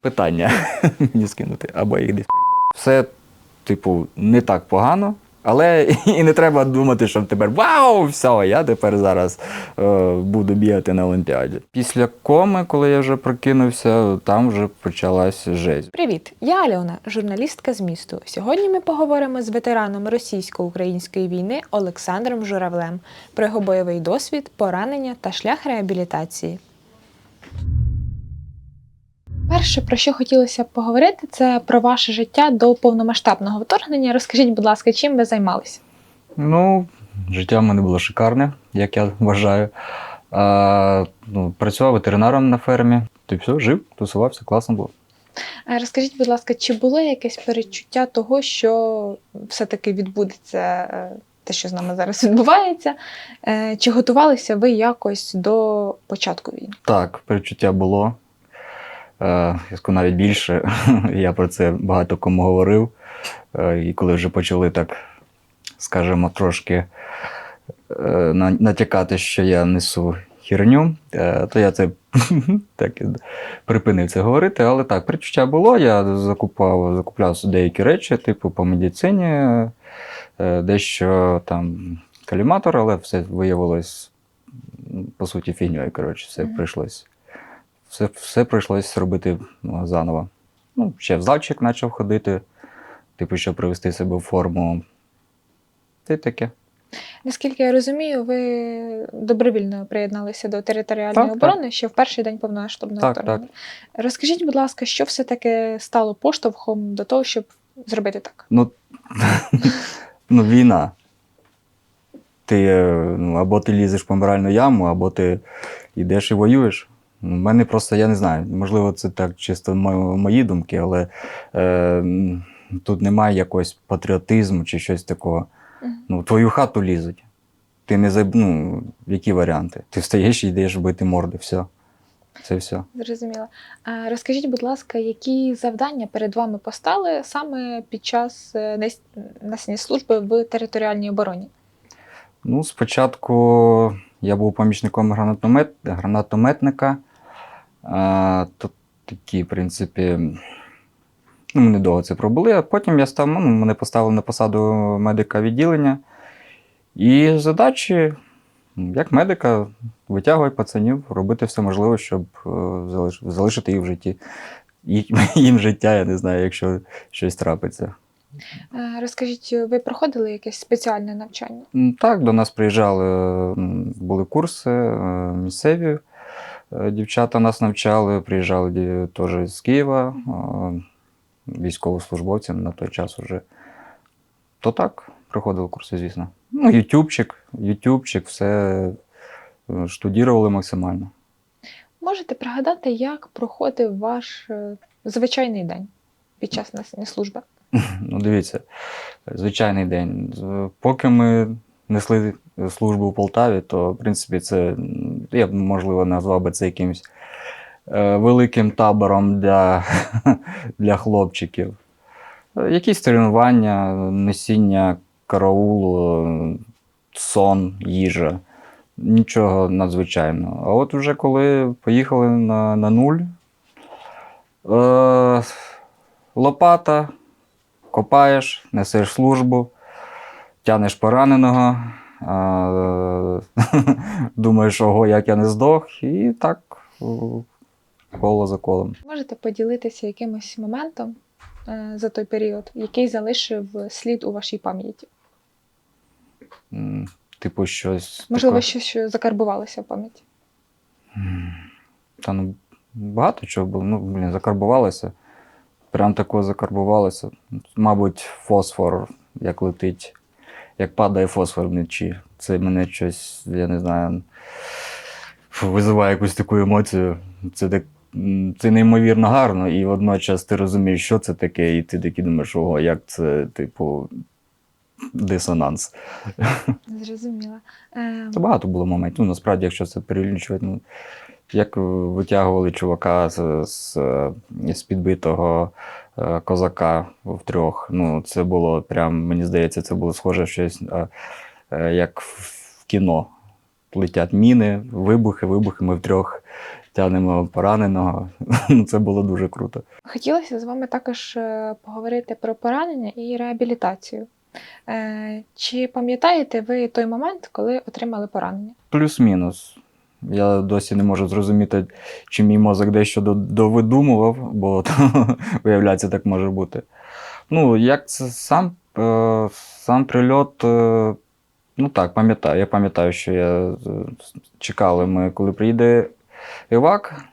питання мені скинути, або їх десь. Все, типу, не так погано, але і не треба думати, що тепер вау, все, я тепер зараз е, буду бігати на Олімпіаді. Після коми, коли я вже прокинувся, там вже почалась жесть. Привіт, я Альона, журналістка з місту. Сьогодні ми поговоримо з ветераном російсько-української війни Олександром Журавлем про його бойовий досвід, поранення та шлях реабілітації. Перше, про що хотілося б поговорити, це про ваше життя до повномасштабного вторгнення. Розкажіть, будь ласка, чим ви займалися? Ну, життя в мене було шикарне, як я вважаю. А, ну, працював ветеринаром на фермі. Ти все, жив, тусувався, класно було. Розкажіть, будь ласка, чи було якесь перечуття того, що все-таки відбудеться е, те, що з нами зараз відбувається? Е, Чи готувалися ви якось до початку війни? Так, перечуття було. Е, я скажу навіть більше. Я про це багато кому говорив. Е, і коли вже почали так, скажімо, трошки е, натякати, що я несу херню, е, то я це так припинив це говорити. Але так, перечуття було. Я закупав, закупляв деякі речі, типу по медицині, дещо там каліматор, але все виявилось по суті фігньою. Коротше, все прийшлось. Все, все прийшлось робити ну, заново. Ну, ще в зальчик почав ходити, типу, щоб привести себе в форму. Та й таке. Наскільки я розумію, ви добровільно приєдналися до територіальної Так, оборони ще в перший день повномасштабного Так, вторгнення. Розкажіть, будь ласка, що все-таки стало поштовхом до того, щоб зробити так? Ну, ну війна. Ти е, ну, або ти лізеш в помиральну яму, або ти йдеш і воюєш. У мене просто, я не знаю, можливо, це так чисто мої думки, але е, тут немає якогось патріотизму чи щось такого. Ну, в твою хату лізуть. Ти не заб... ну, які варіанти? Ти встаєш і йдеш бити морди, все. Це все. Зрозуміло. А розкажіть, будь ласка, які завдання перед вами постали саме під час е, несення служби в територіальній обороні? Ну, спочатку я був помічником гранатомет, гранатометника. А, то такі, в принципі, ну, ми недовго це пробули, а потім я став, ну, мене поставили на посаду медика відділення. І задачі, як медика, витягувати пацанів, робити все можливе, щоб е, залишити їх в житті. Їм життя, я не знаю, якщо щось трапиться. Е, Розкажіть, ви проходили якесь спеціальне навчання? Так, до нас приїжджали, були курси е, місцеві. Е, Дівчата нас навчали, приїжджали теж з Києва, е, військовослужбовці на той час уже. То так, проходили курси, звісно. Ну, Ютубчик, Ютубчик, все е, штудірували максимально. Можете пригадати, як проходив ваш звичайний день під час несення служби? Ну, дивіться, звичайний день. Поки ми несли службу у Полтаві, то, в принципі, це, я б, можливо, назвав би це якимось е, великим табором для, для хлопчиків. Якісь тренування, несіння караулу, сон, їжа. Нічого надзвичайного. А от вже коли поїхали на, на нуль, е, лопата, копаєш, несеш службу, тянеш пораненого, думаєш, ого, як я не здох, і так коло за колом. Можете поділитися якимось моментом е, за той період, який залишив слід у вашій пам'яті? Типу, щось. Можливо, таке. щось що закарбувалося в пам'яті. Та ну, багато чого було. Ну, блін, закарбувалося. Прям такого закарбувалося. Мабуть, фосфор, як летить, як падає фосфор вночі. Це мене щось, я не знаю, визиває якусь таку емоцію. Це так. Це неймовірно гарно, і водночас ти розумієш, що це таке, і ти такий думаєш, ого, як це, типу, дисонанс. Зрозуміла. Е, Це багато було моментів. Ну, насправді, якщо це перелічувати, ну, як витягували чувака з, з, з підбитого е, козака втрьох. Ну, це було прям, мені здається, це було схоже щось е, е, як в в кіно. Летять міни, вибухи, вибухи, ми втрьох тягнемо пораненого. Ну, Це було дуже круто. Хотілося з вами також поговорити про поранення і реабілітацію. Чи пам'ятаєте ви той момент, коли отримали поранення? Плюс-мінус. Я досі не можу зрозуміти, чи мій мозок дещо довидумував, бо виявляється, так може бути. Ну, як це сам, е, сам прильот, е, ну так, пам'ятаю. Я пам'ятаю, що я е, чекали ми, коли приїде Івак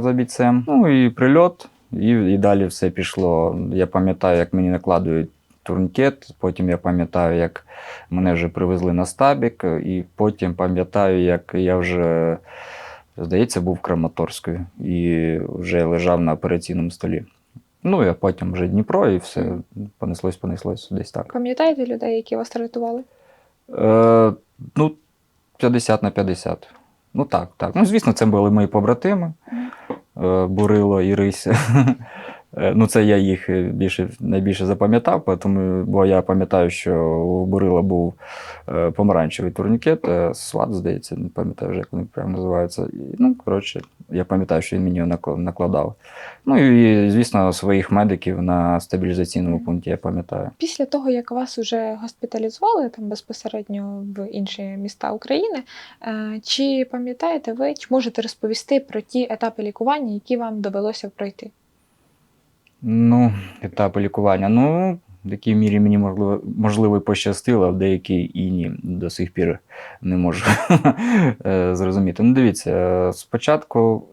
за бійцем. Ну і прильот, і, і далі все пішло. Я пам'ятаю, як мені накладують турнікет, потім я пам'ятаю, як мене вже привезли на стабік, і потім пам'ятаю, як я вже, здається, був в Краматорську і вже лежав на операційному столі. Ну, і потім вже Дніпро, і все понеслось, понеслось десь так. Пам'ятаєте людей, які вас рятували? Е, ну, 50 на 50. Ну так, так. Ну, звісно, це були мої побратими. Е, Бурило і Рись. Е, Ну, це я їх е, більше, найбільше запам'ятав, тому, бо я пам'ятаю, що у Бурила був е, помаранчевий турнікет, сват, здається, не пам'ятаю вже, як вони прямо називаються. Ну, коротше, я пам'ятаю, що він мені його накла- накладав. Ну і, звісно, своїх медиків на стабілізаційному пункті я пам'ятаю. Після того, як вас уже госпіталізували там безпосередньо в інші міста України, чи пам'ятаєте ви, чи можете розповісти про ті етапи лікування, які вам довелося пройти? Ну, етапи лікування. Ну, в якій мірі мені можливо, можливо пощастило, а в деякій і ні. До сих пір не можу е, зрозуміти. Ну, дивіться, е, спочатку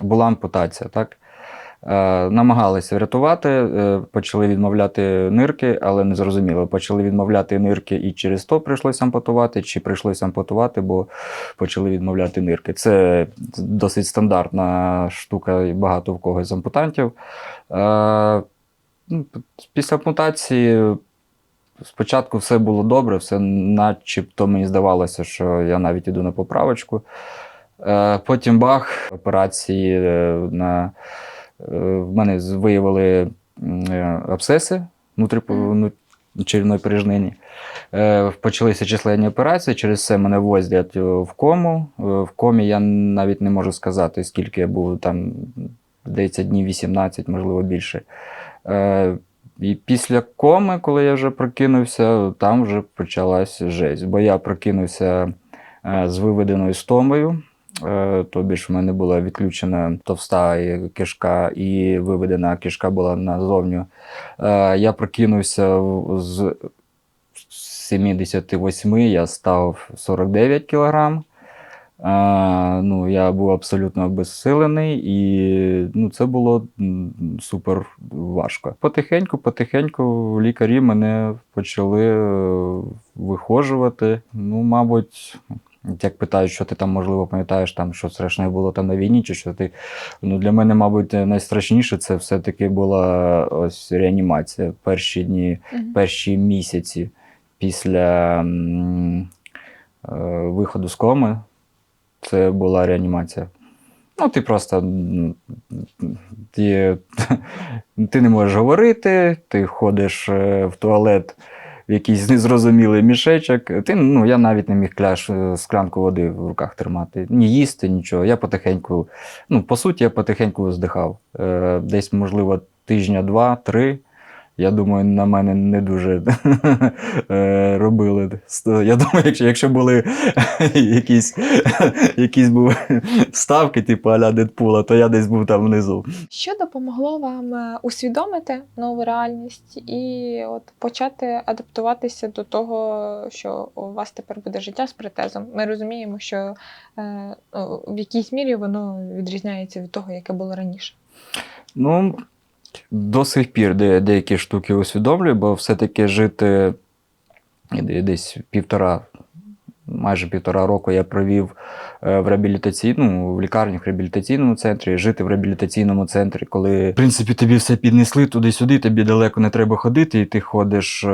була ампутація, так? Е, Намагалися врятувати, е, почали відмовляти нирки, але не зрозуміло. Почали відмовляти нирки і через то прийшлося ампутувати, чи прийшлося ампутувати, бо почали відмовляти нирки. Це досить стандартна штука, і багато в когось з ампутантів. Е, ну, Після ампутації спочатку все було добре, все начебто мені здавалося, що я навіть іду на поправочку. Потім бах, операції на в мене виявили е, абсцеси внутрі Мгм. ну, черевної порожнині. Е, Почалися численні операції, через це мене возять е, в кому. В комі я навіть не можу сказати, скільки я був там, здається, днів 18, можливо, більше. І після коми, коли я вже прокинувся, там вже почалась жесть. Бо я прокинувся з виведеною стомою. Е, Тобі ж в мене була відключена товста кишка, і виведена кишка була назовню. Е, Я прокинувся з 78, я став 49 кілограм. А, ну, я був абсолютно обезсилений, і ну, це було супер важко. Потихеньку, потихеньку лікарі мене почали е, вихожувати. Ну, мабуть, як питають, що ти там, можливо, пам'ятаєш, там, що страшне було там на війні, чи що ти. Ну, для мене, мабуть, найстрашніше це все-таки була ось реанімація. Перші дні Мгм. перші місяці після м, е, виходу з коми це була реанімація. Ну, ти просто ти, ти не можеш говорити, ти ходиш е, в туалет в якийсь незрозумілий мішечок. Ти, ну, я навіть не міг кляш е, склянку води в руках тримати, ні їсти, нічого. Я потихеньку, ну, по суті, я потихеньку здихав. Е, Десь, можливо, тижня два-три. Я думаю, на мене не дуже е, робили. Я думаю, якщо, якщо були якісь, якісь були ставки, типу аля Дедпула, то я десь був там внизу. Що допомогло вам е, усвідомити нову реальність і от почати адаптуватися до того, що у вас тепер буде життя з протезом? Ми розуміємо, що е, ну, в якійсь мірі воно відрізняється від того, яке було раніше. Ну, до сих пір де, деякі штуки усвідомлюю, бо все-таки жити десь півтора, майже півтора року я провів е, в реабілітаційному, в лікарні, в реабілітаційному центрі, жити в реабілітаційному центрі, коли, в принципі, тобі все піднесли туди-сюди, тобі далеко не треба ходити, і ти ходиш, е,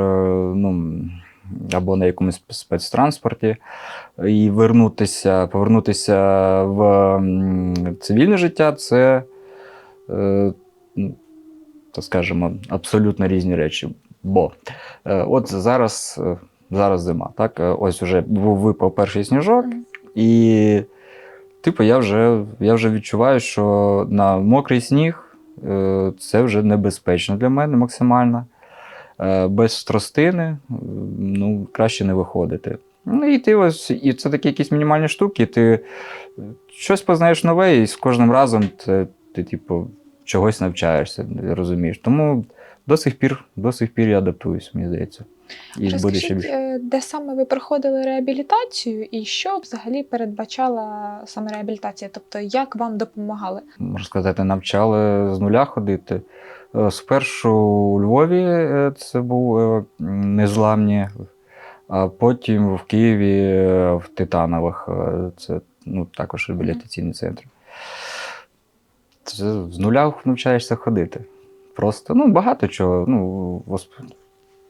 ну. Або на якомусь спецтранспорті, і вернутися, повернутися в цивільне життя це то скажемо, абсолютно різні речі. Бо е, от зараз, е, зараз зима, так? Е, Ось вже був випав перший сніжок, і типу, я вже, я вже відчуваю, що на мокрий сніг е, це вже небезпечно для мене максимально. Без тростини ну, краще не виходити. Ну і ти ось, і це такі якісь мінімальні штуки, ти щось познаєш нове, і з кожним разом ти, ти типу, чогось навчаєшся, розумієш. Тому до сих пір, до сих пір я адаптуюсь, мені здається. І Розкажіть, більше. е, де саме ви проходили реабілітацію, і що взагалі передбачала саме реабілітація? Тобто, як вам допомагали? можна сказати, навчали з нуля ходити. Е, Спершу у Львові е, це був незламні, а потім в Києві в Титанових. Це ну, також реабілітаційний центр. Це з нуля навчаєшся ходити. Просто ну, багато чого. Ну, восп-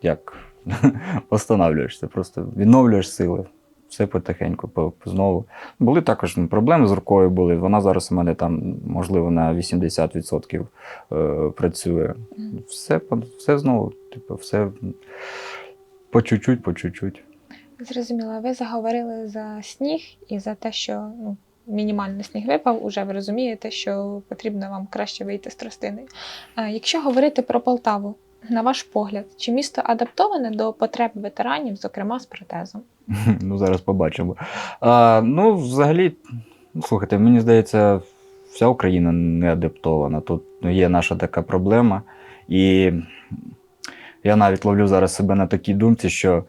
як восстанавлюєшся, просто відновлюєш сили. Все потихеньку, знову. Були також ну, проблеми з рукою були. Вона зараз у мене там, можливо, на 80% е, працює. Все, все знову, типу, все по чуть-чуть, по чуть-чуть. Зрозуміла, ви заговорили за сніг і за те, що ну, мінімально сніг випав, уже ви розумієте, що потрібно вам краще вийти з тростиною. А якщо говорити про Полтаву, на ваш погляд, чи місто адаптоване до потреб ветеранів, зокрема з протезом? Ну, зараз побачимо. А, ну, взагалі, ну, слухайте, мені здається, вся Україна не адаптована. Тут є наша така проблема. І я навіть ловлю зараз себе на такій думці, що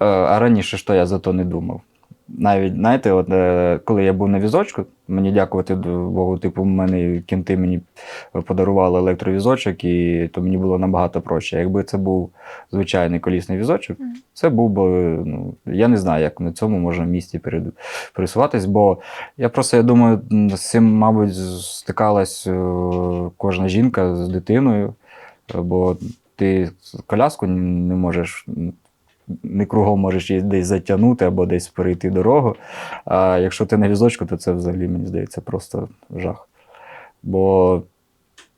е, а раніше що я за то не думав. Навіть, знаєте, от, е, коли я був на візочку, мені дякувати Богу, типу, в мене кінти мені подарували електровізочок, і то мені було набагато проще. Якби це був звичайний колісний візочок, Мгм. це був би, ну, я не знаю, як на цьому можна в місті пересуватись, бо я просто я думаю, з цим, мабуть, стикалась е, кожна жінка з дитиною, бо ти коляску не можеш. Не кругом можеш її десь затягнути або десь перейти дорогу. А якщо ти на візочку, то це взагалі, мені здається, просто жах. Бо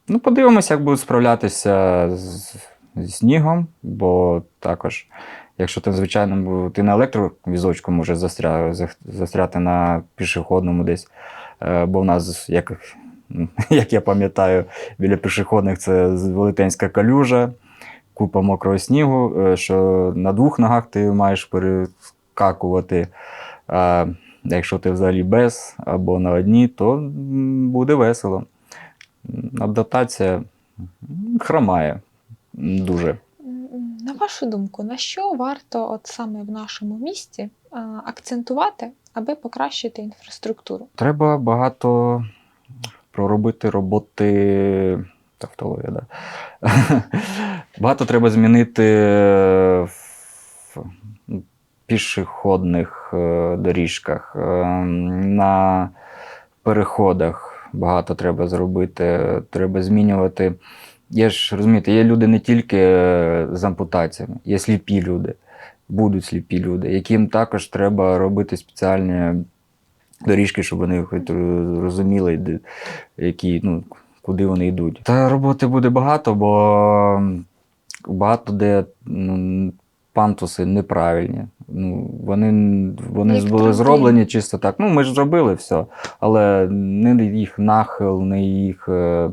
ну, подивимося, як будуть справлятися з, зі снігом, бо також, якщо ти звичайно ти на електровізочку можеш застря, застряти на пішохідному десь. Е, Бо в нас, як, як я пам'ятаю, біля пішохідних це велетенська калюжа, купа мокрого снігу, е, що на двох ногах ти маєш перескакувати. А якщо ти взагалі без або на одній, то буде весело. Адаптація хромає дуже. На вашу думку, на що варто от саме в нашому місті акцентувати, аби покращити інфраструктуру? Треба багато проробити роботи. Тавтологія, да. багато треба змінити в пішохідних е, доріжках, е, на переходах багато треба зробити. Треба змінювати. Є ж, розумієте, є люди не тільки е, з ампутаціями, є сліпі люди, будуть сліпі люди, яким також треба робити спеціальні доріжки, щоб вони хоч розуміли, які, ну, куди вони йдуть. Та роботи буде багато, бо багато де ну, пантуси неправильні. Ну, вони вони Як були зроблені чисто так. Ну, ми ж зробили все, але не їх нахил, не їх. Е,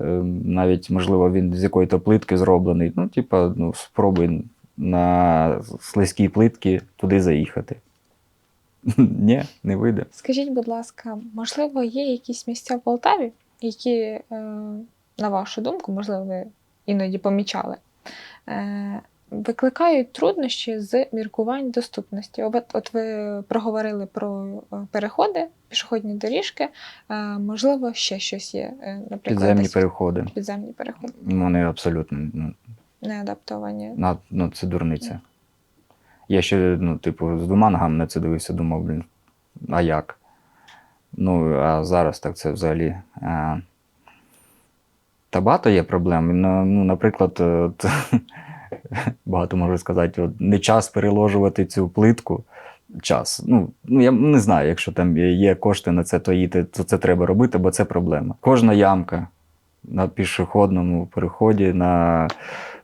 е, навіть, можливо, він з якої-то плитки зроблений. Ну, типа, ну, спробуй на слизькій плитці туди заїхати. Ні, не вийде. Скажіть, будь ласка, можливо, є якісь місця в Полтаві, які, е, на вашу думку, можливо, ви іноді помічали, викликають труднощі з міркувань доступності. От, от ви проговорили про е, переходи, пішохідні доріжки, е, можливо, ще щось є, е, наприклад, Підземні десь переходи. підземні переходи, Вони абсолютно ну, не адаптовані. на, ну, це дурниця. Я ще, ну, типу, з двома ногами на це дивився, думав, блін, а як? Ну, а зараз так це взагалі. А... Та багато є проблем. Ну, наприклад, от, багато можу сказати, от, не час переложувати цю плитку. Час. Ну, ну, я не знаю, якщо там є кошти на це, то, їти, то це треба робити, бо це проблема. Кожна ямка на пішохідному переході, на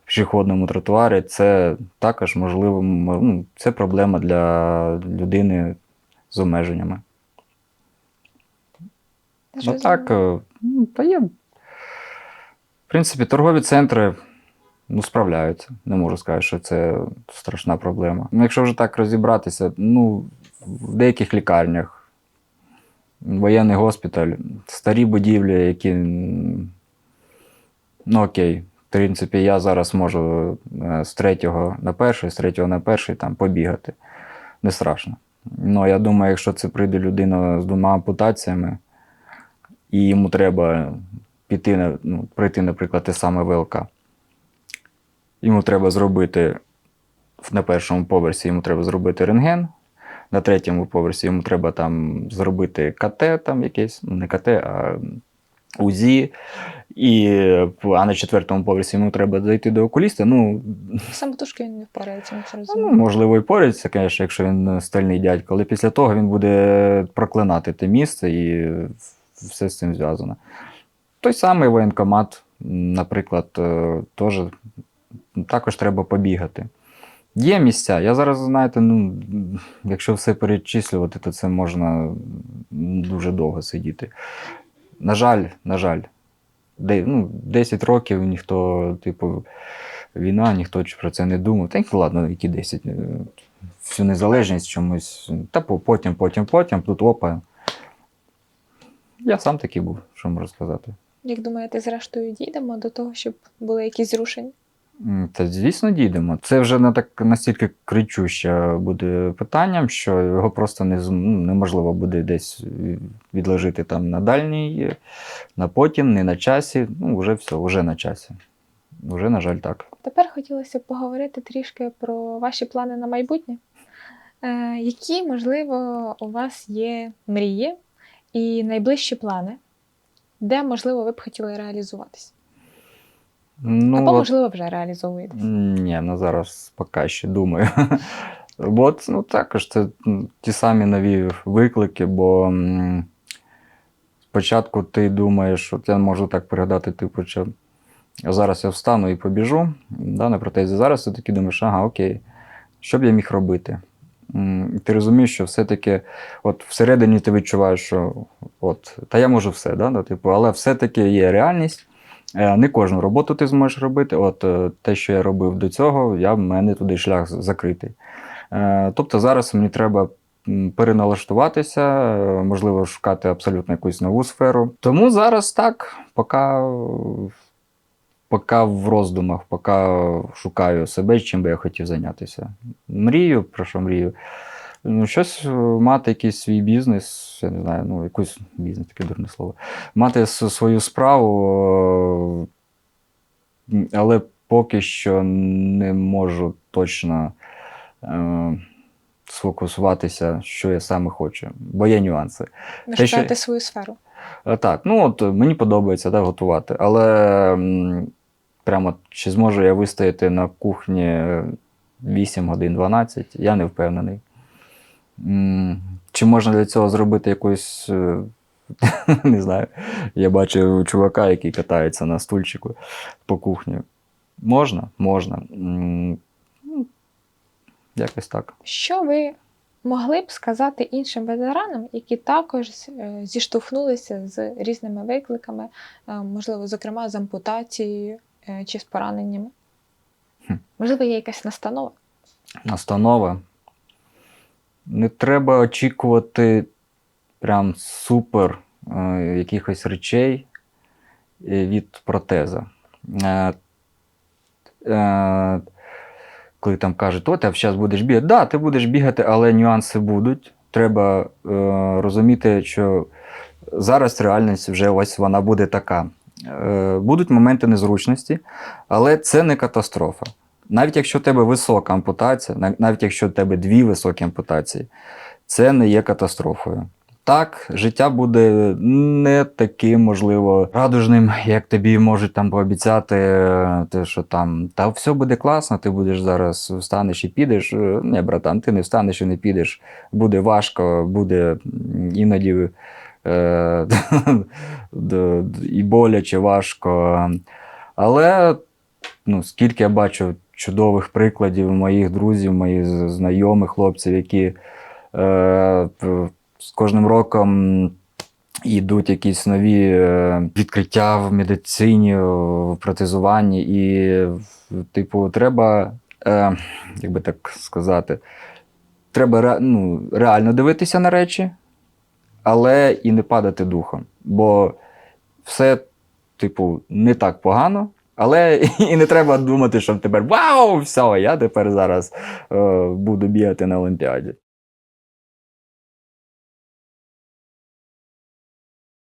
пішохідному тротуарі, це також можливо, ну, це проблема для людини з обмеженнями. Ну так, е, ну, та є. Принципі, торгові центри ну, справляються. Не можу сказати, що це страшна проблема. Ну, якщо вже так розібратися, ну, в деяких лікарнях, воєнний госпіталь, старі будівлі, які. Ну, окей. В принципі, я зараз можу е, з третього на перший, з третього на перший там побігати. Не страшно. Ну, я думаю, якщо це прийде людина з двома ампутаціями, і йому треба піти ну, пройти, наприклад, те саме ВЛК. Йому треба зробити на першому поверсі йому треба зробити рентген, на третьому поверсі йому треба там зробити КТ, там якесь, ну не КТ, а УЗІ. І, а на четвертому поверсі йому треба зайти до окуліста. Ну, Самотужки він не впорається, ну, можливо, і поряться, звісно, якщо він стальний дядько, але після того він буде проклинати те місце і все з цим зв'язано. Той самий воєнкомат, наприклад, е, теж також треба побігати. Є місця. Я зараз, знаєте, ну, якщо все перечислювати, то це можна дуже довго сидіти. На жаль, на жаль, ну, 10 років ніхто, типу, війна, ніхто про це не думав. Та ладно, які 10. е, Всю незалежність чомусь. Та потім, потім, потім, тут опа. Я сам такий був, що можу сказати. Як думаєте, зрештою дійдемо до того, щоб були якісь зрушення? Та звісно, дійдемо. Це вже не так настільки кричуще буде питанням, що його просто не, ну, неможливо буде десь відложити там на дальній, на потім, не на часі. Ну, вже все, вже на часі. Вже, на жаль, так. Тепер хотілося б поговорити трішки про ваші плани на майбутнє. Е, які, можливо, у вас є мрії і найближчі плани, де, можливо, ви б хотіли реалізуватись? Ну, Або, от- можливо, вже реалізовуєтесь. Ні, ну зараз поки ще думаю. Бо ну, також це ті самі нові виклики, бо спочатку ти думаєш, от я можу так пригадати, типу, що зараз я встану і побіжу да, на протезі. Зараз ти таки думаєш, ага, окей, що б я міг робити? Ти розумієш, що все-таки от всередині ти відчуваєш, що от, та я можу все, да, типу, але все-таки є реальність. Е, Не кожну роботу ти зможеш робити. От е, те, що я робив до цього, я в мене туди шлях закритий. Е, Тобто зараз мені треба переналаштуватися, можливо, шукати абсолютно якусь нову сферу. Тому зараз так, поки, поки в роздумах, поки шукаю себе, чим би я хотів зайнятися. Мрію, про що мрію? Ну, щось е, мати якийсь свій бізнес, я не знаю, ну, якийсь бізнес, таке дурне слово мати свою справу, е, але поки що не можу точно е, сфокусуватися, що я саме хочу, бо є нюанси. Ви те, що- свою сферу. Е, Так, ну от мені подобається да, готувати, але прямо чи зможу я вистояти на кухні е, 8 годин 12, я не впевнений. Чи можна для цього зробити якусь. е, Не знаю. Я бачив чувака, який катається на стульчику по кухні. Можна? Можна. Ну, Якось так. Що ви могли б сказати іншим ветеранам, які також е, зіштовхнулися з різними викликами, е, можливо, зокрема з ампутацією е, чи з пораненнями? Хм. Можливо, є якась настанова? настанова. Не треба очікувати прям супер е, якихось речей е, від протеза. Е, е, коли там кажуть, от, а зараз будеш бігати. Так, да, ти будеш бігати, але нюанси будуть. Треба е, розуміти, що зараз реальність вже ось вона буде така. Е, будуть моменти незручності, але це не катастрофа. Навіть якщо у тебе висока ампутація, навіть якщо у тебе дві високі ампутації, це не є катастрофою. Так, життя буде не таким, можливо, радужним, як тобі можуть там пообіцяти, е, те, що там та все буде класно, ти будеш зараз встанеш і підеш. Е, Ні, братан, ти не встанеш і не підеш. Буде важко, буде іноді і боляче, важко. Але ну, скільки я бачу чудових прикладів моїх друзів, моїх знайомих хлопців, які е, з кожним роком йдуть якісь нові е, відкриття в медицині, в протезуванні, і, типу, треба, е, як би так сказати, треба ре- ну, реально дивитися на речі, але і не падати духом. Бо все, типу, не так погано. Але і не треба думати, що тепер вау, все, я тепер зараз е, буду бігати на Олімпіаді.